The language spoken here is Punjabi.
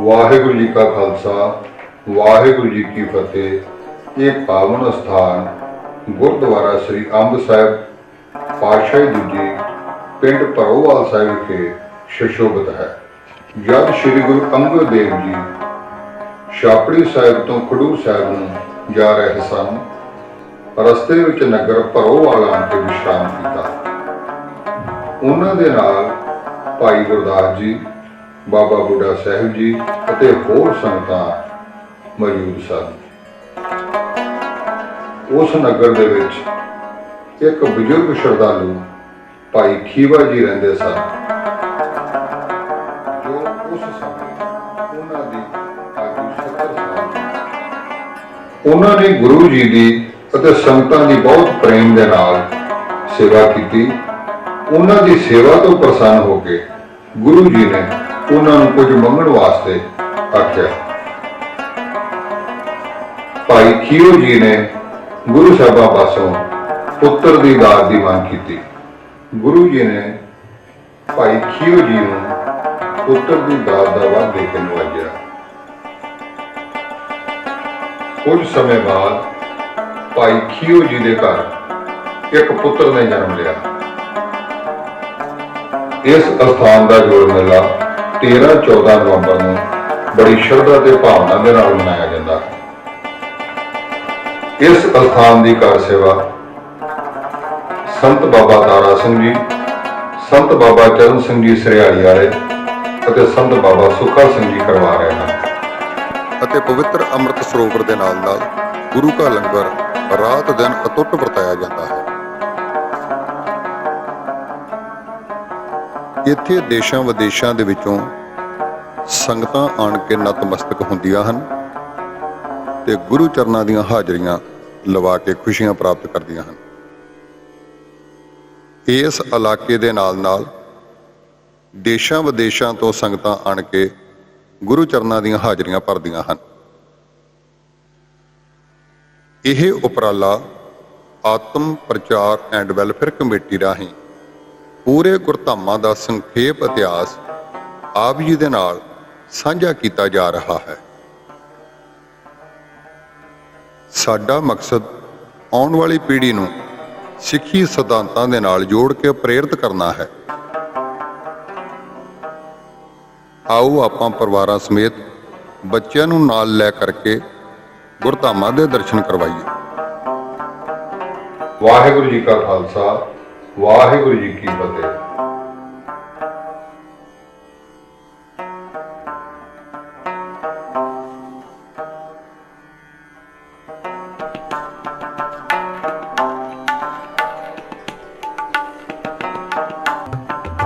ਵਾਹਿਗੁਰੂ ਜੀ ਕਾ ਖਾਲਸਾ, ਵਾਹਿਗੁਰੂ ਜੀ ਕੀ ਫਤਿਹ। ਇਹ ਪਾਵਨ ਸਥਾਨ ਗੁਰਦੁਆਰਾ ਸ੍ਰੀ ਅੰਬ ਸਾਹਿਬ, ਪਾਤਸ਼ਾਹੀ ਦੂਜੀ ਪਿੰਡ ਭਰੋਵਾਲ ਸਾਹਿਬ ਵਿਖੇ ਸ਼ਸ਼ੋਭਤ ਹੈ। ਜਦ ਸ੍ਰੀ ਗੁਰੂ ਅੰਗਦ ਦੇਵ ਜੀ ਛਾਪੜੀ ਸਾਹਿਬ ਤੋਂ ਖਡੂਰ ਸਾਹਿਬ ਨੂੰ ਜਾ ਰਹੇ ਸਨ, ਰਸਤੇ ਵਿੱਚ ਨਗਰ ਭਰੋਵਾਲ ਆਣ ਕੇ ਵਿਸ਼ਰਾਮ ਕੀਤਾ। ਉਹਨਾਂ ਦੇ ਨਾਲ ਭਾਈ ਗੁਰਦਾਸ ਜੀ ਬਾਬਾ ਬੁੱਢਾ ਸਾਹਿਬ ਜੀ ਅਤੇ ਹੋਰ ਸੰਗਤਾਂ ਮੌਜੂਦ ਸਨ। ਉਸ ਨਗਰ ਦੇ ਵਿੱਚ ਇੱਕ ਬਜ਼ੁਰਗ ਸ਼ਰਧਾਲੂ ਭਾਈ ਖੀਵਾ ਜੀ ਰਹਿੰਦੇ ਸਨ। ਜੋ ਉਸ ਸਮੇਂ ਉਹਨਾਂ ਦੀ ਆਯੂ 70 ਸਾਲ ਉਹਨਾਂ ਨੇ ਗੁਰੂ ਜੀ ਦੀ ਅਤੇ ਸੰਗਤਾਂ ਦੀ ਬਹੁਤ ਪ੍ਰੇਮ ਦੇ ਨਾਲ ਸੇਵਾ ਕੀਤੀ। ਉਹਨਾਂ ਦੀ ਸੇਵਾ ਤੋਂ ਪ੍ਰਸੰਨ ਹੋ ਕੇ ਗੁਰੂ ਜੀ ਨੇ ਉਹਨਾਂ ਨੂੰ ਕੁਝ ਮੰਗਣ ਵਾਸਤੇ ਆਖਿਆ। ਭਾਈ ਖੀਓ ਜੀ ਨੇ ਗੁਰੂ ਸਾਹਿਬਾਂ ਪਾਸੋਂ ਪੁੱਤਰ ਦੀ ਦਾਤ ਦੀ ਮੰਗ ਕੀਤੀ। ਗੁਰੂ ਜੀ ਨੇ ਭਾਈ ਖੀਓ ਜੀ ਨੂੰ ਪੁੱਤਰ ਦੀ ਦਾਤ ਦਾ ਵਾਅਦਾ ਦੇ ਕੇ ਨਵਾਜਿਆ। ਕੁਝ ਸਮੇਂ ਬਾਅਦ ਭਾਈ ਖੀਓ ਜੀ ਦੇ ਘਰ ਇੱਕ ਪੁੱਤਰ ਨੇ ਜਨਮ ਲਿਆ। ਇਸ ਅਸਥਾਨ ਦਾ ਜੋੜ ਮੇਲਾ 13-14 ਨਵੰਬਰ ਨੂੰ ਬੜੀ ਸ਼ਰਧਾ ਤੇ ਭਾਵਨਾ ਦੇ ਨਾਲ ਮਨਾਇਆ ਜਾਂਦਾ ਹੈ। ਇਸ ਅਸਥਾਨ ਦੀ ਕਾਰ ਸੇਵਾ ਸੰਤ ਬਾਬਾ ਤਾਰਾ ਸਿੰਘ ਜੀ, ਸੰਤ ਬਾਬਾ ਚਰਨ ਸਿੰਘ ਜੀ ਸਰਿਆਲੀ ਵਾਲੇ ਅਤੇ ਸੰਤ ਬਾਬਾ ਸੁਖਾ ਸਿੰਘ ਜੀ ਕਰਵਾ ਰਹੇ ਹਨ। ਅਤੇ ਪਵਿੱਤਰ ਅੰਮ੍ਰਿਤ ਸਰੋਵਰ ਦੇ ਨਾਲ ਨਾਲ ਗੁਰੂ ਕਾ ਲੰਗਰ ਰਾਤ ਦਿਨ ਅਟੁੱਟ ਵਰਤਾਇਆ ਜਾਂਦਾ ਹੈ। ਇੱਥੇ ਦੇਸ਼ਾਂ ਵਿਦੇਸ਼ਾਂ ਦੇ ਵਿੱਚੋਂ ਸੰਗਤਾਂ ਆਣ ਕੇ ਨਤਮਸਤਕ ਹੁੰਦੀਆਂ ਹਨ ਤੇ ਗੁਰੂ ਚਰਨਾਂ ਦੀਆਂ ਹਾਜ਼ਰੀਆਂ ਲਵਾ ਕੇ ਖੁਸ਼ੀਆਂ ਪ੍ਰਾਪਤ ਕਰਦੀਆਂ ਹਨ। ਇਸ ਇਲਾਕੇ ਦੇ ਨਾਲ-ਨਾਲ ਦੇਸ਼ਾਂ ਵਿਦੇਸ਼ਾਂ ਤੋਂ ਸੰਗਤਾਂ ਆਣ ਕੇ ਗੁਰੂ ਚਰਨਾਂ ਦੀਆਂ ਹਾਜ਼ਰੀਆਂ ਭਰਦੀਆਂ ਹਨ। ਇਹ ਉਪਰਾਲਾ ਆਤਮ ਪ੍ਰਚਾਰ ਐਂਡ ਵੈਲਫੇਅਰ ਕਮੇਟੀ ਰਾਹੀਂ ਪੂਰੇ ਗੁਰਧਾਮਾਂ ਦਾ ਸੰਖੇਪ ਇਤਿਹਾਸ ਆਪ ਜੀ ਦੇ ਨਾਲ ਸਾਂਝਾ ਕੀਤਾ ਜਾ ਰਿਹਾ ਹੈ। ਸਾਡਾ ਮਕਸਦ ਆਉਣ ਵਾਲੀ ਪੀੜ੍ਹੀ ਨੂੰ ਸਿੱਖੀ ਸਿਧਾਂਤਾਂ ਦੇ ਨਾਲ ਜੋੜ ਕੇ ਪ੍ਰੇਰਿਤ ਕਰਨਾ ਹੈ। ਆਓ ਆਪਾਂ ਪਰਿਵਾਰਾਂ ਸਮੇਤ ਬੱਚਿਆਂ ਨੂੰ ਨਾਲ ਲੈ ਕਰਕੇ ਗੁਰਧਾਮਾਂ ਦੇ ਦਰਸ਼ਨ ਕਰਵਾਈਏ। ਵਾਹਿਗੁਰੂ ਜੀ ਕਾ ਖਾਲਸਾ ਵਾਹਿਗੁਰੂ ਜੀ ਕੀ ਫਤਿਹ।